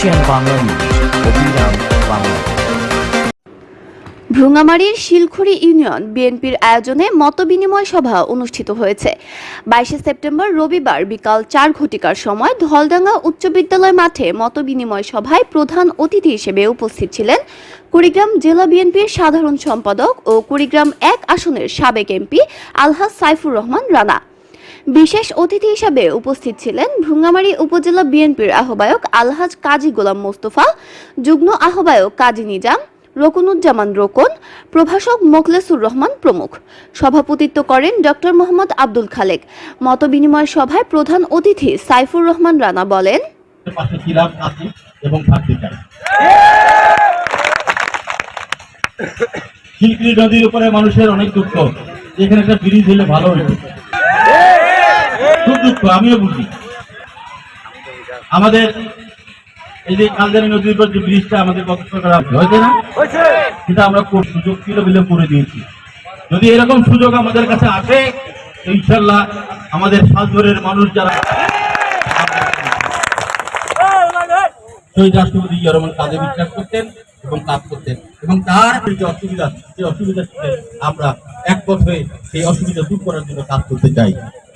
Asian Bangla news Bangla. ভ্রুঙ্গামারীর Shilkhuri union বিএনপির আয়োজনে মতবিনিময় সভা অনুষ্ঠিত হয়েছে। বাইশে সেপ্টেম্বর রবিবার বিকাল চার ঘটিকার সময় ধলডাঙ্গা উচ্চ বিদ্যালয় মাঠে মতবিনিময় সভায় প্রধান অতিথি হিসেবে উপস্থিত ছিলেন কুড়িগ্রাম জেলা বিএনপির সাধারণ সম্পাদক ও কুড়িগ্রাম এক আসনের সাবেক এমপি আলহাজ সাইফুর রহমান রানা। বিশেষ অতিথি হিসাবে উপস্থিত ছিলেন ভ্রুঙ্গামারী উপজেলা বিএনপির আহ্বায়ক আলহাজ কাজী গোলাম মোস্তফা, যুগ্ম আহ্বায়ক কাজী নিজাম, রকুনুজ্জামান রোকন, প্রভাষক মোখলেসুর রহমান প্রমুখ। সভাপতিত্ব করেন ডক্টর মোহাম্মদ আব্দুল খালেক। মতবিনিময় সভায় প্রধান অতিথি সাইফুর রহমান রানা বলেন নদীর উপরে মানুষের অনেক দুঃখ। এখানে একটা ব্রিজ হলে ভালো হইতো খুব দুঃখ আমিও বুঝি। আমাদের এই যে কালজানি নদীর উপর যে ব্রিজটা আমাদের কত টাকা হয়েছে না? সেটা আমরা সুযোগ ছিল বলে করে দিয়েছি। যদি এরকম সুযোগ আমাদের কাছে আসে ইনশাল্লাহ আমাদের সাজরের মানুষ যারা শহীদ রাষ্ট্রপতি জিয়া কাজে বিশ্বাস করতেন এবং কাজ করতেন। এবং তার যে অসুবিধা সেই অসুবিধা আমরা একমত হয়ে সেই অসুবিধা দূর করার জন্য কাজ করতে চাই।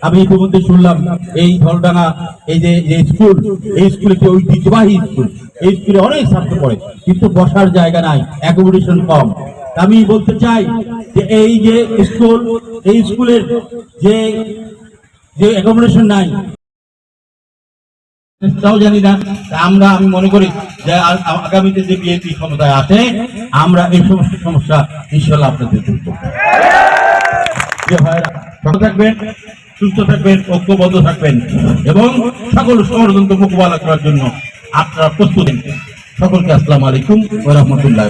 আমি ইতিমধ্যে শুনলাম এই ধলডাঙ্গা এই যে স্কুল এই স্কুলে যে ঐতিহ্যবাহী স্কুল এই স্কুলে অনেক ছাত্র পড়ে, কিন্তু বসার জায়গা নাই অ্যাকোমোডেশন কম। আমি বলতে চাই যে এই যে স্কুল এই স্কুলের যে যে অ্যাকোমোডেশন নাই, তাও জানি না। আমরা, আমি মনে করি যে আগামীতে যে বিএনপি ক্ষমতায় আসে, আমরা এই সমস্ত সমস্যা ইনশাল্লাহ আপনাদের দূর করব। যে ভালো থাকবেন। সুস্থ থাকবেন, ঐক্যবদ্ধ থাকবেন এবং সকল ষড়যন্ত্র মোকাবেলা করার জন্য আপনারা প্রস্তুত সকলকে আসসালাম আলাইকুম রহমতুল্লাহ